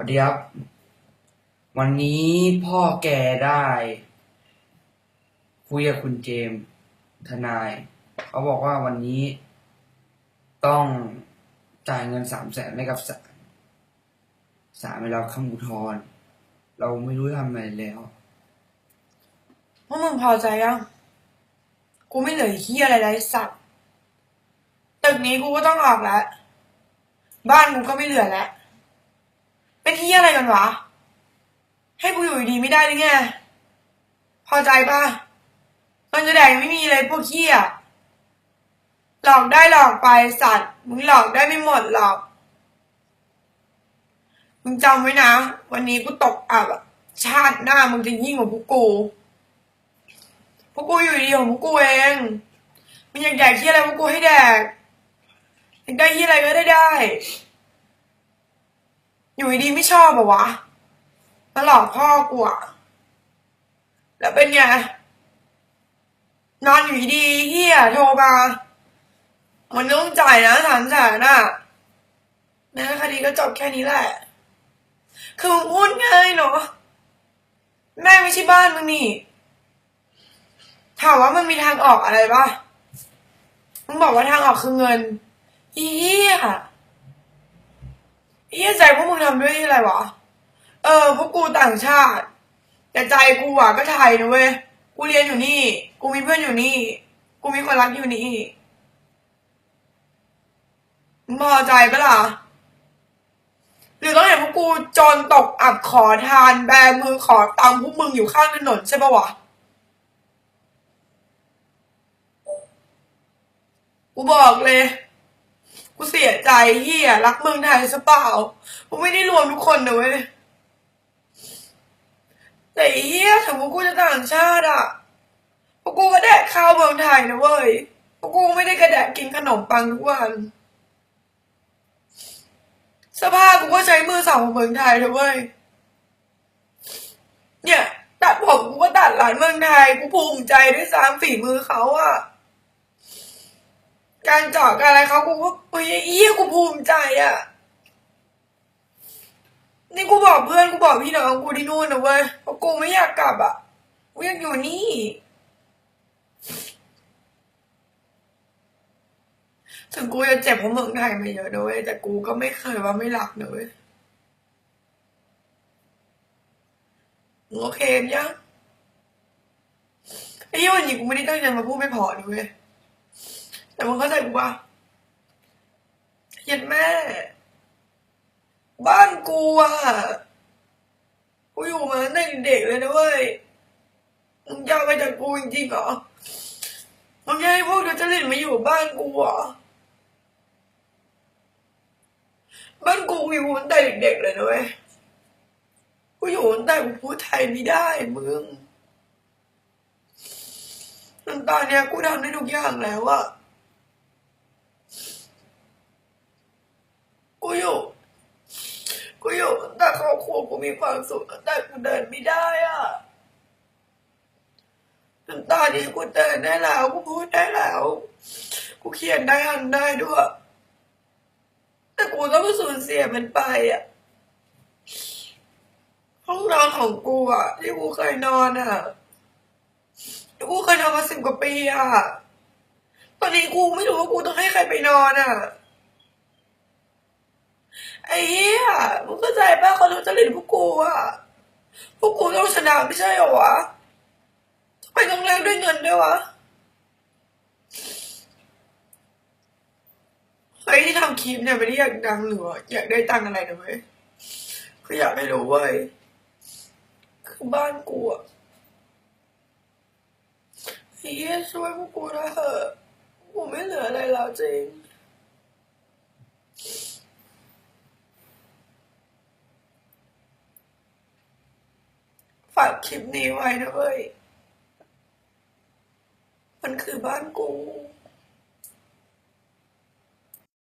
วัสดีครับ วันนี้พ่อแกได้ คุยกับคุณเจมส์ทนาย เขาบอกว่าวันนี้ต้องจ่ายเงินสามแสนให้กับศาลศาลไม่รับคำอุทธรณ์เราไม่รู้ทำอะไรแล้วพวกมึงพอใจยังกูไม่เหลือเฮียอะไรแล้วสัตว์ตึกนี้กูก็ต้องออกแล้ว บ้านกูก็ไม่เหลือแล้ว เป็นเฮียอะไรกันวะ ให้กูอยู่ดีไม่ได้หรือไง พอใจปะเงินจะแดกยังไม่มีเลยพวกเฮียหลอกได้หลอกไปสัตว์ มึงหลอกได้ไม่หมดหรอก มึงจำไว้นะ วันนี้กูตกอับชาติหน้ามึงจะยิ่งกว่าพวกกู พวกกูอยู่ดีของพวกกูเองมึงอยากแดกที่อะไรพวกกูให้แดกอยากได้ที่อะไรก็ได้ได้ อยู่ดีไม่ชอบเหรอวะมาหลอกพ่อกูอะแล้วเป็นไง นอนอยู่ดีเฮียโทรมา มันต้องจ่ายนะสามแสนน่ะแม้คดีก็จบแค่นี้แหละ คือมึงพูดง่ายเนาะแม่ไม่ใช่บ้านมึงนี่ ถามว่ามันมีทางออกอะไรปะมึงบอกว่าทางออกคือเงิน อีเหี้ย เหี้ยใจพวกมึงทำด้วยอะไรวะ เออ พวกกูต่างชาติ แต่ใจกูอะก็ไทยนะเว้ย กูเรียนอยู่นี่ กูมีเพื่อนอยู่นี่ กูมีคนรักอยู่นี่มึงพอใจปะล่ะ หรือต้องเห็นพวกกูจนตกอับขอทานแบมือขอตังพวกมึงอยู่ข้างถนนใช่ปะวะ กูบอกเลย กูเสียใจเฮียรักเมืองไทยซะเปล่ากูไม่ได้รวมทุกคนนะเว้ยแต่เฮียถึงพวกกูจะต่างชาติอะพวกกูก็แดกข้าวเมืองไทยนะเว้ยพวกกูไม่ได้กระแดกกินขนมปังทุกวันสภาพกูก็ใช้มือสองของเมืองไทยนะเว้ยเนี่ยตัดผมกูก็ตัดหลานเมืองไทยกูภูมิใจด้วยซ้ำฝีมือเขาอะ การเจาะการอะไรเขากูก็เฮ้ยเอี้ยกูภูมิใจอะนี่กูบอกเพื่อนกูบอกพี่น้องกูที่นู่นนะเว้ยเพราะกูไม่อยากกลับอะกูยากอยู่นี่ ถึงกูจะเจ็บเพราะเมืองไทยมาเยอะนะเว้ยแต่กูก็ไม่เคยว่าไม่รักนะเว้ยงโอเคยังไอ้ยี่วันนี้กูไม่ได้ตั้งใจมาพูดไม่พอนะเว้ย แต่มึงเข้าใจกูปะเห็นแม่ บ้านกูอะกูอยู่มาตั้งแต่เด็กเลยนะเว้ยมึงจะเอาไปจากกูจริงๆเหรอมึงจะให้พวกเดจริตมาอยู่บ้านกูเหรอบ้านกูอยู่ตั้งแต่เด็กๆเลยนะเว้ยกูอยู่ตั้งแต่กูพูดไทยไม่ได้มึงตอนเนี้ยกูทำได้ทุกอย่างแล้วอะกูอยู่ กูอยู่ตั้งแต่ครอบครัว กูมีความสุขตั้งแต่กูเดินไม่ได้อะจนตอนนี้กูเดินได้แล้วกูพูดได้แล้ว กูเขียนได้อ่านได้ด้วยแต่กูต้องสูญเสียมันไปอะห้องนอนของกูอะ ที่กูเคยนอนอะที่กูเคยนอนมาสิบกว่าปีอะตอนนี้กูไม่รู้ว่ากูต้องให้ใครไปนอนอะไอ้เหี้ ยมึงเข้าใจป่ะเขารู้จริตพวกกูอะพวกกูต้องชนะไม่ใช่เหรอวะทำไมต้องแลกด้วยเงินด้วยวะเฮ้ยที่ทำคลิปเนี่ยไม่ได้อยากดังหรือว่าอยากได้ตังอะไรนะเว้ยคืออยากให้รู้เว้ยคือบ้านกูอะเฮียช่วยพวกกูนะเถอะกูไม่เหลืออะไรแล้วจริง ฝากคลิปนี้ไว้ด้วย มันคือบ้านกู